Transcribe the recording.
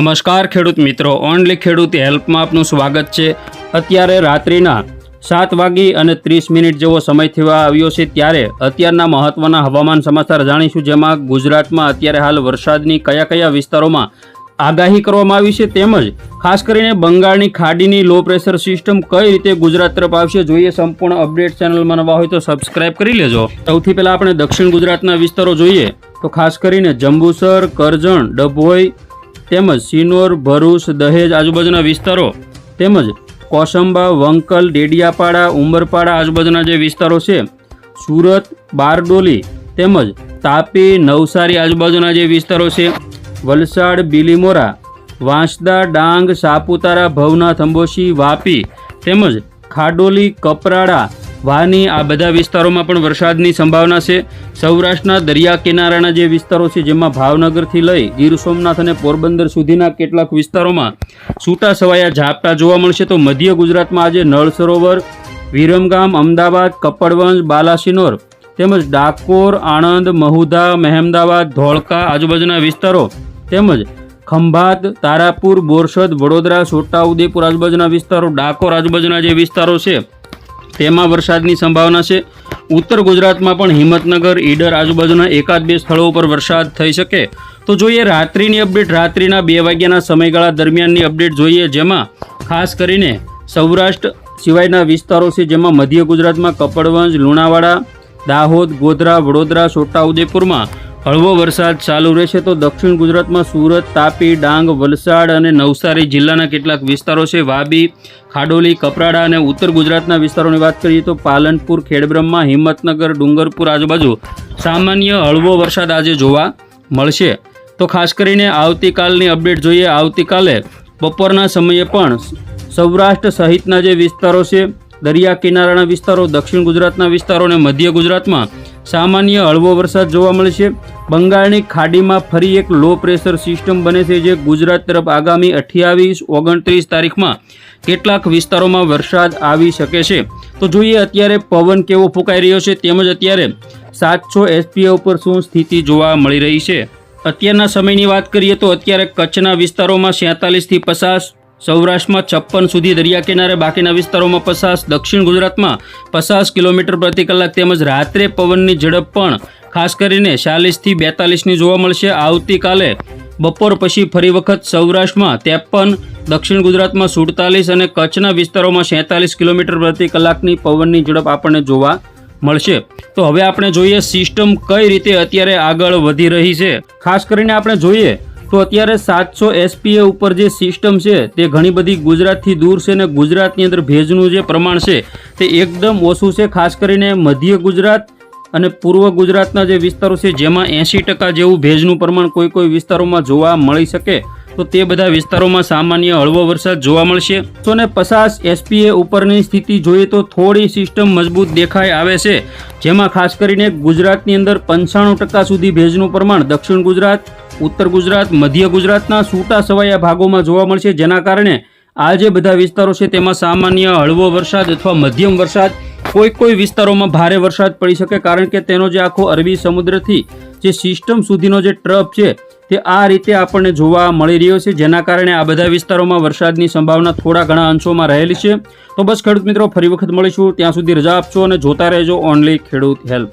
નમસ્કાર ખેડૂત મિત્રો, ઓનલી ખેડૂત હેલ્પમાં આપનું સ્વાગત છે. અત્યારે રાત્રિના સાત વાગી અને ત્રીસ મિનિટ જેવો સમય થવા આવ્યો છે ત્યારે અત્યારના મહત્ત્વના હવામાન સમાચાર જાણીશું, જેમાં ગુજરાતમાં અત્યારે હાલ વરસાદની કયા કયા વિસ્તારોમાં આગાહી કરવામાં આવી છે તેમજ ખાસ કરીને બંગાળની ખાડીની લો પ્રેશર સિસ્ટમ કઈ રીતે ગુજરાત તરફ આવશે, જોઈએ સંપૂર્ણ અપડેટ ચેનલમાં નવા હોય તો સબસ્ક્રાઇબ કરી લેજો. સૌથી પહેલાં આપણે દક્ષિણ ગુજરાતના વિસ્તારો જોઈએ. તો ખાસ કરીને જંબુસર, કરજણ, ડભોઈ તેમજ સિનોર, ભરૂચ, દહેજ આજુબાજુના વિસ્તારો તેમજ કોસંબા, વંકલ, ડેડિયાપાડા, ઉંબરપાડા આજુબાજુના જે વિસ્તારો છે, સુરત, બારડોલી તેમજ તાપી, નવસારી આજુબાજુના જે વિસ્તારો છે, વલસાડ, બિલીમોરા, વાંસદા, ડાંગ, સાપુતારા, ભવનાથ, અંબોશી, વાપી તેમજ ખાડોલી, કપરાડા વાની આ બધા વિસ્તારોમાં પણ વરસાદની સંભાવના છે. સૌરાષ્ટ્રના દરિયા કિનારાના જે વિસ્તારો છે, જેમાં ભાવનગરથી લઈ ગીર સોમનાથ અને પોરબંદર સુધીના કેટલાક વિસ્તારોમાં છૂટા છવાયા ઝાપટા જોવા મળશે. તો મધ્ય ગુજરાતમાં આજે નળ સરોવર, વિરમગામ, અમદાવાદ, કપડવંજ, બાલાસિનોર તેમજ ડાકોર, આણંદ, મહુધા, મહેમદાવાદ, ધોળકા આજુબાજુના વિસ્તારો તેમજ ખંભાત, તારાપુર, બોરસદ, વડોદરા, છોટાઉદેપુર આજુબાજુના વિસ્તારો, ડાકોર આજુબાજુના જે વિસ્તારો છે તેમાં વરસાદની સંભાવના છે. ઉત્તર ગુજરાતમાં પણ હિંમતનગર, ઈડર આજુબાજુના એકાદ બે સ્થળો ઉપર વરસાદ થઈ શકે. તો જોઈએ રાત્રિની અપડેટ. રાત્રિના બે વાગ્યાના સમયગાળા દરમિયાનની અપડેટ જોઈએ, જેમાં ખાસ કરીને સૌરાષ્ટ્ર સિવાયના વિસ્તારો છે, જેમાં મધ્ય ગુજરાતમાં કપડવંજ, લુણાવાડા, દાહોદ, ગોધરા, વડોદરા, છોટાઉદેપુરમાં હળવો વરસાદ ચાલુ રહેશે તો દક્ષિણ ગુજરાતમાં સુરત, તાપી, ડાંગ, વલસાડ અને નવસારી જિલ્લાના કેટલાક વિસ્તારો છે. વાબી, ખાડોલી, કપરાડા અને ઉત્તર ગુજરાતના વિસ્તારોની વાત કરીએ તો પાલનપુર, ખેડબ્રહ્મા, હિંમતનગર, ડુંગરપુર આજુબાજુ સામાન્ય હળવો વરસાદ આજે જોવા મળશે. તો ખાસ કરીને આવતીકાલની અપડેટ જોઈએ. આવતીકાલે બપોરના સમયે પણ સૌરાષ્ટ્ર સહિતના જે વિસ્તારો છે, દરિયા કિનારાના વિસ્તારો, દક્ષિણ ગુજરાતના વિસ્તારો અને મધ્ય ગુજરાતમાં સામાન્ય હળવો વરસાદ જોવા મળશે બંગાળની ખાડીમાં ફરી એક લો પ્રેશર સિસ્ટમ બને છે જે ગુજરાત તરફ આગામી અઠ્યાવીસ ઓગણત્રીસ તારીખમાં કેટલાક વિસ્તારોમાં વરસાદ આવી શકે છે. તો જોઈએ અત્યારે પવન કેવો ફૂંકાઈ રહ્યો છે તેમજ અત્યારે સાતસો એસપીએ ઉપર શું સ્થિતિ જોવા મળી રહી છે? અત્યારના સમયની વાત કરીએ તો અત્યારે કચ્છના વિસ્તારોમાં સેતાલીસથી પચાસ સૌરાષ્ટ્રમાં છપ્પન સુધી દરિયા કિનારે બાકીના વિસ્તારોમાં પચાસ દક્ષિણ ગુજરાતમાં પચાસ કિલોમીટર પ્રતિ કલાક તેમજ રાત્રે પવનની ઝડપ પણ ખાસ કરીને ચાલીસથી બેતાલીસની જોવા મળશે. આવતીકાલે બપોર પછી ફરી વખત સૌરાષ્ટ્રમાં ત્રેપન, દક્ષિણ ગુજરાતમાં સુડતાલીસ અને કચ્છના વિસ્તારોમાં સેતાલીસ કિલોમીટર પ્રતિ કલાકની પવનની ઝડપ આપણને જોવા મળશે. તો હવે આપણે જોઈએ સિસ્ટમ કઈ રીતે અત્યારે આગળ વધી રહી છે. ખાસ કરીને આપણે જોઈએ તો અત્યારે સાતસો એસપીએ ઉપર જે સિસ્ટમ છે, તે ઘણી બધી ગુજરાતથી દૂર છે ને ગુજરાતની અંદર ભેજનું જે પ્રમાણ છે, તે એકદમ ઓછું છે, ખાસ કરીને મધ્ય ગુજરાત અને પૂર્વ ગુજરાતના જે વિસ્તારો છે, જેમાં એંશી ટકા જેવું ભેજનું પ્રમાણ કોઈ કોઈ વિસ્તારોમાં જોવા મળી શકે. તો તે બધા વિસ્તારોમાં સામાન્ય હળવો વરસાદ જોવા મળશે. સો ને પચાસ એસપીએ ઉપરની સ્થિતિ જોઈએ તો થોડી સિસ્ટમ મજબૂત દેખાઈ આવે છે. જેમાં ખાસ કરીને ગુજરાતની અંદર પંચાણું ટકા સુધી ભેજનું પ્રમાણ દક્ષિણ ગુજરાત, ઉત્તર ગુજરાત, મધ્ય ગુજરાતના છૂટા છવાયા ભાગોમાં જોવા મળશે. જેના કારણે આ જે બધા વિસ્તારો છે તેમાં સામાન્ય હળવો વરસાદ અથવા મધ્યમ વરસાદ કોઈ કોઈ વિસ્તારોમાં ભારે વરસાદ પડી શકે. કારણ કે તેનો જે આખો અરબી સમુદ્રથી જે સિસ્ટમ સુધીનો જે ટ્રપ છે તે આ રીતે આપણને જોવા મળી રહ્યો છે. જેના કારણે આ બધા વિસ્તારોમાં વરસાદની સંભાવના થોડા ઘણા અંશોમાં રહેલી છે. તો બસ ખેડૂત મિત્રો, ફરી વખત મળીશું. ત્યાં સુધી રજા આપશો અને જોતા રહેજો. ઓનલી ખેડૂત હેલ્પ.